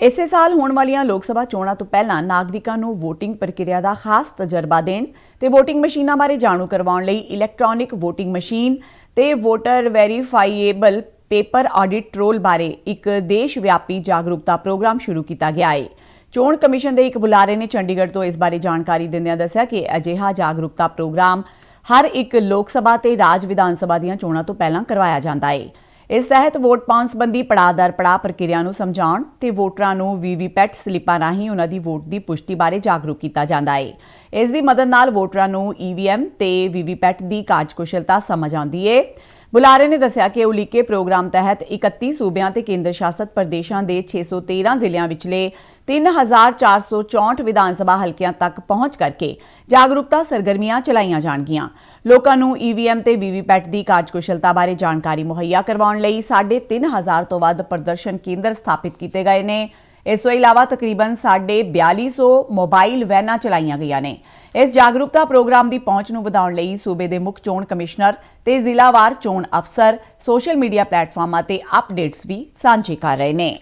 ਇਸੇ ਸਾਲ ਹੋਣ ਵਾਲੀਆਂ ਲੋਕ ਸਭਾ ਚੋਣਾਂ ਤੋਂ ਪਹਿਲਾਂ ਨਾਗਰਿਕਾਂ ਨੂੰ VOTING ਪ੍ਰਕਿਰਿਆ ਦਾ ਖਾਸ ਤਜਰਬਾ ਦੇਣ ਤੇ VOTING ਮਸ਼ੀਨਾਂ ਬਾਰੇ ਜਾਣੂ ਕਰਵਾਉਣ ਲਈ ਇਲੈਕਟ੍ਰੋਨਿਕ VOTING ਮਸ਼ੀਨ ਤੇ voter verifiable paper audit trail ਬਾਰੇ ਇੱਕ ਦੇਸ਼ ਵਿਆਪੀ ਜਾਗਰੂਕਤਾ ਪ੍ਰੋਗਰਾਮ ਸ਼ੁਰੂ ਕੀਤਾ ਗਿਆ ਹੈ ਚੋਣ ਕਮਿਸ਼ਨ ਦੇ ਇੱਕ ਬੁਲਾਰੇ ਨੇ ਚੰਡੀਗੜ੍ਹ ਤੋਂ ਇਸ ਬਾਰੇ ਜਾਣਕਾਰੀ ਦਿੰਦਿਆਂ ਦੱਸਿਆ ਕਿ ਅਜਿਹਾ ਜਾਗਰੂਕਤਾ ਪ੍ਰੋਗਰਾਮ ਹਰ ਇੱਕ ਲੋਕ ਸਭਾ ਤੇ ਰਾਜ ਵਿਧਾਨ ਸਭਾ ਦੀਆਂ ਚੋਣਾਂ ਤੋਂ ਪਹਿਲਾਂ ਕਰਵਾਇਆ ਜਾਂਦਾ ਹੈ ਇਸ ਤਹਿਤ ਵੋਟ ਪਾਉਣ ਸੰਬੰਧੀ ਪੜਾਅ ਦਰ ਪੜਾਅ ਪ੍ਰਕਿਰਿਆ ਨੂੰ ਸਮਝਾਉਣ ਤੇ ਵੋਟਰਾਂ ਨੂੰ ਵੀਵੀਪੈਟ ਸਲਿੱਪਾਂ ਰਾਹੀਂ ਉਹਨਾਂ ਦੀ ਵੋਟ ਦੀ ਪੁਸ਼ਟੀ ਬਾਰੇ ਜਾਗਰੂਕ ਕੀਤਾ ਜਾਂਦਾ ਹੈ ਇਸ ਦੀ ਮਦਦ ਨਾਲ ਵੋਟਰਾਂ ਨੂੰ ਈਵੀਐਮ ਤੇ ਵੀਵੀਪੈਟ ਦੀ ਕਾਰਜਕੁਸ਼ਲਤਾ ਸਮਝ ਆਉਂਦੀ ਹੈ ਬੁਲਾਰੇ ਨੇ ਦੱਸਿਆ ਕਿ ਉਲੀਕੇ ਪ੍ਰੋਗਰਾਮ ਤਹਿਤ 31 ਸੂਬਿਆਂ ਤੇ ਕੇਂਦਰ ਸ਼ਾਸਤ ਪ੍ਰਦੇਸ਼ਾਂ ਦੇ 613 ਜ਼ਿਲ੍ਹਿਆਂ ਵਿਚਲੇ 3464 ਵਿਧਾਨ ਸਭਾ ਹਲਕਿਆਂ ਤੱਕ ਪਹੁੰਚ ਕਰਕੇ ਜਾਗਰੂਕਤਾ ਸਰਗਰਮੀਆਂ ਚਲਾਈਆਂ ਜਾਣਗੀਆਂ। ਲੋਕਾਂ ਨੂੰ ਈਵੀਐਮ ਤੇ ਵੀਵੀਪੈਟ ਦੀ ਕਾਰਜਕੁਸ਼ਲਤਾ ਬਾਰੇ ਜਾਣਕਾਰੀ ਮੁਹੱਈਆ ਕਰਵਾਉਣ ਲਈ 3500 ਤੋਂ ਵੱਧ ਪ੍ਰਦਰਸ਼ਨ ਕੇਂਦਰ ਸਥਾਪਿਤ ਕੀਤੇ ਗਏ ਨੇ। ਇਸ ਤੋਂ ਇਲਾਵਾ ਤਕਰੀਬਨ 4200 ਮੋਬਾਈਲ ਵੈਨਾਂ ਚਲਾਈਆਂ ਗਈਆਂ ਨੇ। ਇਸ ਜਾਗਰੂਕਤਾ ਪ੍ਰੋਗਰਾਮ ਦੀ ਪਹੁੰਚ ਨੂੰ ਵਧਾਉਣ ਲਈ ਸੂਬੇ ਦੇ ਮੁੱਖ ਚੋਣ ਕਮਿਸ਼ਨਰ ਤੇ ਜ਼ਿਲ੍ਹਾਵਾਰ ਚੋਣ ਅਫਸਰ, ਸੋਸ਼ਲ ਮੀਡੀਆ ਪਲੇਟਫਾਰਮਾਂ ਤੇ ਅਪਡੇਟਸ ਵੀ ਸਾਂਝੇ ਕਰ ਰਹੇ ਨੇ।